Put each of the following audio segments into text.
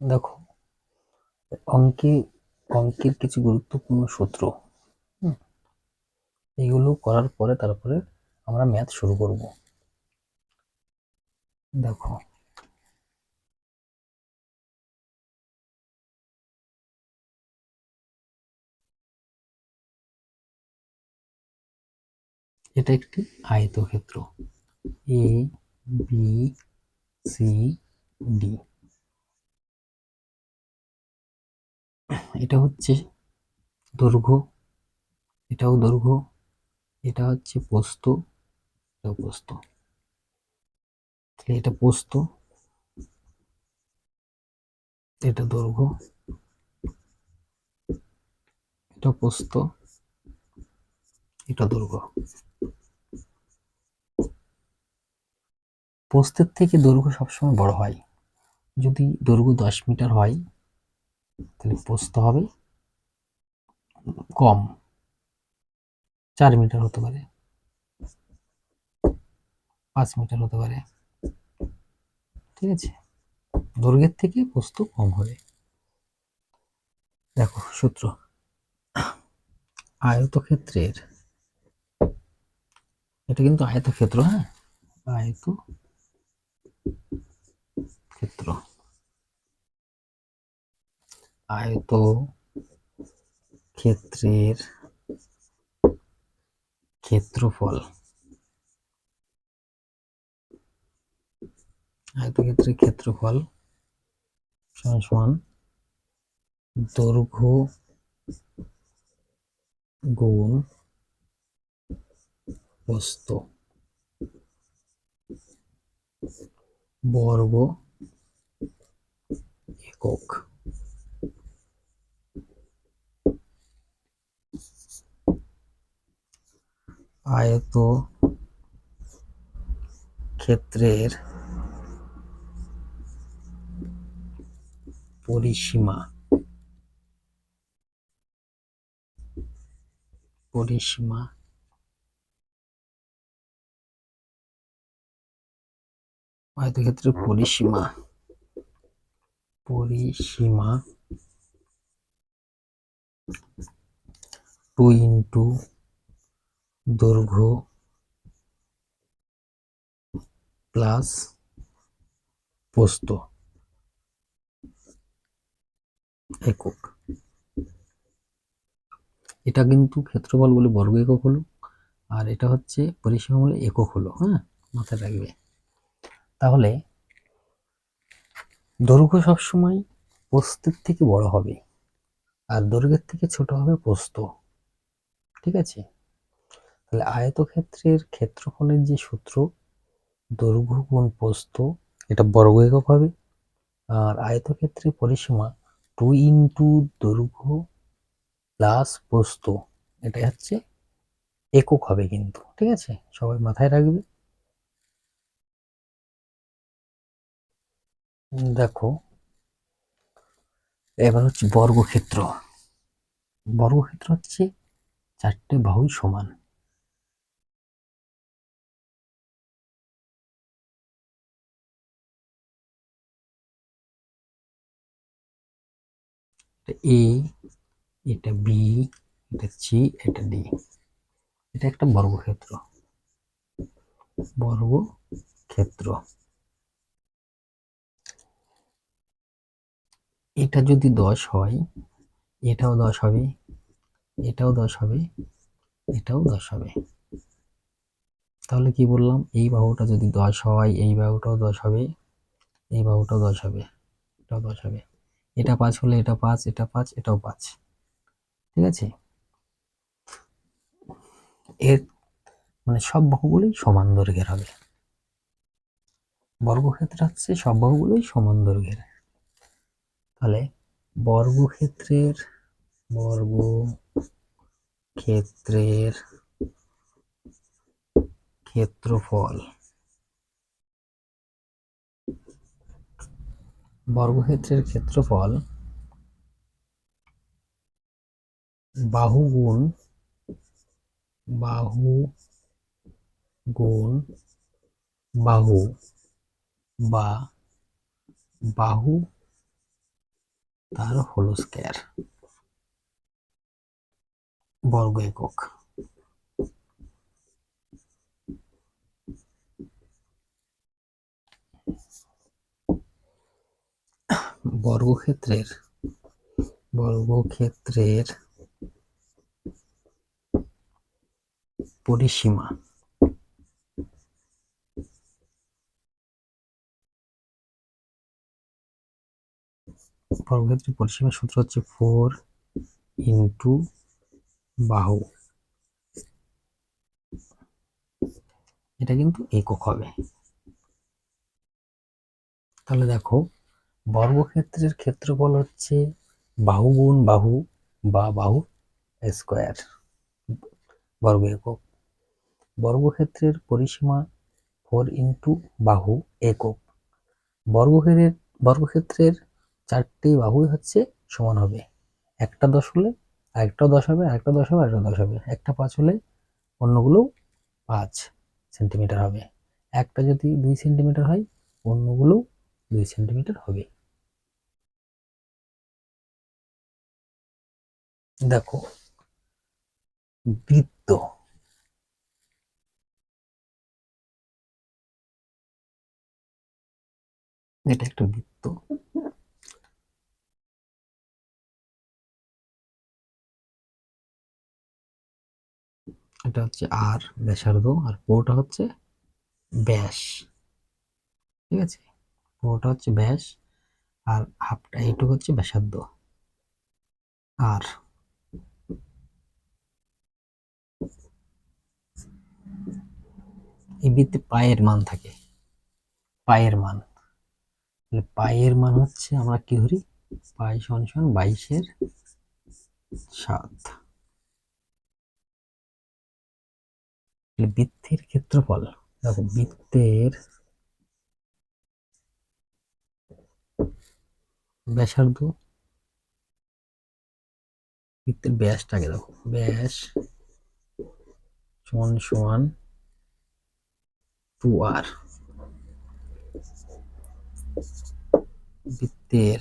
দেখো, অঙ্কে, অঙ্কের কিছু গুরুত্বপূর্ণ সূত্র এইগুলো করার পরে তারপরে আমরা ম্যাথ শুরু করব। দেখো, এটা একটি আয়তক্ষেত্র এ বি সি ডি এটা হচ্ছে দৈর্ঘ্য এটাও দৈর্ঘ্য এটা হচ্ছে পোস্ত, এটাও পোস্ত। এটা পোস্ত, এটা দৈর্ঘ্য এটা পোস্ত, এটা দৈর্ঘ্য পোস্তের থেকে দৈর্ঘ্য সবসময় বড় হয়। যদি দৈর্ঘ্য দশ মিটার হয় তাহলে পোস্ত হবে। কম। চার মিটার হতে পারে। পাঁচ মিটার হতে পারে। ঠিক আছে? দৈর্ঘ্যের থেকে পোস্ত কম হবে। দেখো সূত্র। আয়তক্ষেত্রের। এটা কিন্তু আয়তক্ষেত্র হ্যাঁ? আয়ত ক্ষেত্র আয়ত ক্ষেত্রের ক্ষেত্রফল। আয়তক্ষেত্রের ক্ষেত্রফল সমান দৈর্ঘ্য গুণ প্রস্থ বর্গ একক। আয়ত ক্ষেত্রের পরিসীমা। পরিসীমা। আয়তক্ষেত্রের পরিসীমা। পরিসীমা। টু ইন্টু দৈর্ঘ্য প্লাস পোস্ত। একক। এটা কিন্তু ক্ষেত্রফল বলে বর্গ একক হলো, আর এটা হচ্ছে পরিসীমা বলে একক হলো হ্যাঁ? মাথায় রাখবে। তাহলে দৈর্ঘ্য সবসময় পোস্তের থেকে বড় হবে, আর দৈর্ঘ্যের থেকে ছোট হবে পোস্ত। ঠিক আছে? তাহলে আয়তক্ষেত্রের ক্ষেত্রফলের যে সূত্র, দৈর্ঘ্য গুণ পোস্ত এটা বর্গ একক হবে। আর আয়তক্ষেত্রের পরিসীমা টু ইন্টু দৈর্ঘ্য প্লাস পোস্ত এটা হচ্ছে একক হবে কিন্তু, ঠিক আছে? সবাই মাথায় রাখবে। দেখো, এবার হচ্ছে বর্গক্ষেত্র। বর্গক্ষেত্র হচ্ছে চারটে বাহুই সমান। এ এটা বি এটা সি এটা ডি এটা একটা বর্গক্ষেত্র। বর্গক্ষেত্র। এটা যদি দশ হয়, এটাও দশ হবে, এটাও দশ হবে, এটাও দশ হবে। তাহলে কি বললাম? এই বাহুটা যদি দশ হয়, এই বাহুটাও দশ হবে, এই বাহুটাও দশ হবে, এটাও দশ হবে। এটা পাঁচ হলে এটা পাঁচ এটা পাঁচ, এটাও পাঁচ। ঠিক আছে? এর মানে সব বাহুগুলোই সমান দৈর্ঘ্যের হবে। বর্গক্ষেত্র হচ্ছে সব বাহুগুলোই সমান দৈর্ঘ্যের। তাহলে বর্গক্ষেত্রের বর্গ ক্ষেত্রের ক্ষেত্রফল বর্গক্ষেত্রের ক্ষেত্রফল বাহু গুণ বাহু গুণ বাহু বা বাহু তার হোল স্কয়ার বর্গ একক। বর্গক্ষেত্রের বর্গক্ষেত্রের পরিসীমা। বর্গক্ষেত্রের পরিসীমার সূত্র হচ্ছে ফোর ইন্টু বাহু। এটা কিন্তু একক হবে। তাহলে দেখো বর্গক্ষেত্রের ক্ষেত্রফল হচ্ছে বাহু গুণ বাহু বা বাহু স্কোয়ার, বর্গ একক। বর্গক্ষেত্রের পরিসীমা ফোর ইন্টু বাহু একক। বর্গক্ষেত্রের বর্গক্ষেত্রের চারটি বাহুই হচ্ছে সমান হবে। একটা দশ হলে আরেকটা দশ হবে, আরেকটা দশ হবে, আরেকটা দশ হবে। একটা পাঁচ হলে অন্যগুলো পাঁচ সেন্টিমিটার হবে। একটা যদি দুই সেন্টিমিটার হয় অন্যগুলো দুই সেন্টিমিটার হবে। দেখো, বৃত্ত। এটা একটা বৃত্ত। এটা হচ্ছে আর ব্যাসার্ধ, আর পুরোটা হচ্ছে ব্যাস। ঠিক আছে? পুরোটা হচ্ছে ব্যাস, আর হাফটা, এইটুকু হচ্ছে ব্যাসার্ধ। আর এই বৃত্তে পায়ের মান থাকে। পায়ের মান। তাহলে পায়ের মান হচ্ছে আমরা কি ধরি? পাই সমান বাইশের সাত। বৃত্তের ক্ষেত্রফল, দেখো বৃত্তের ব্যাসার্ধ, বৃত্তের ব্যাসটাকে দেখো, ব্যাস সমান সমান আর বৃত্তের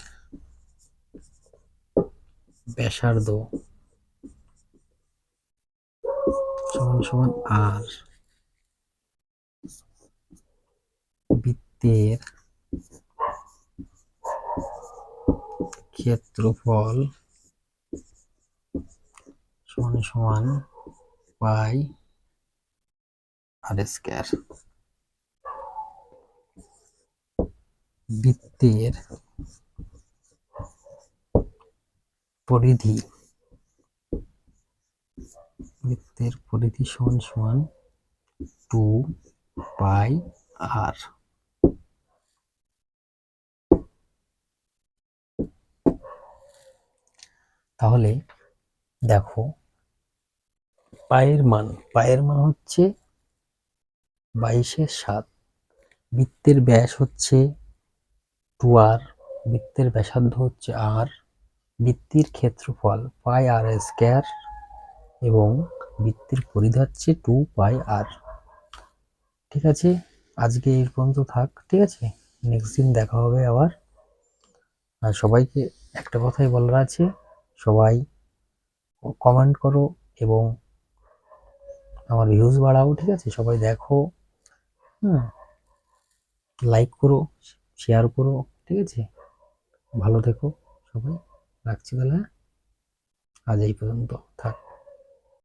ব্যাসার্ধ সমান সমান আর। বৃত্তের ক্ষেত্রফল সমান সমান পাই আর স্কয়ার বৃত্তের পরিধি। বৃত্তের পরিধি সমান সমান টু পাই আর তাহলে দেখো, পায়ের মান পায়ের মান হচ্ছে বাইশের সাত, বৃত্তের ব্যাস হচ্ছে টু আর বৃত্তের ব্যাসার্ধ হচ্ছে আর বৃত্তির ক্ষেত্রফল পাই আর স্কয়ার এবং বৃত্তির পরিধি হচ্ছে টু পাই আর ঠিক আছে? আজকে এই পর্যন্ত থাক, ঠিক আছে? নেক্সট দিন দেখা হবে আবার। আর সবাইকে একটা কথাই বলার আছে, সবাই কমেন্ট করো এবং আমার ভিউজ বাড়াও, ঠিক আছে? সবাই দেখো, হুম? লাইক করো শেয়ার করো ঠিক আছে? ভালো থেকো সবাই রাখছি তাহলে আজ এই পর্যন্ত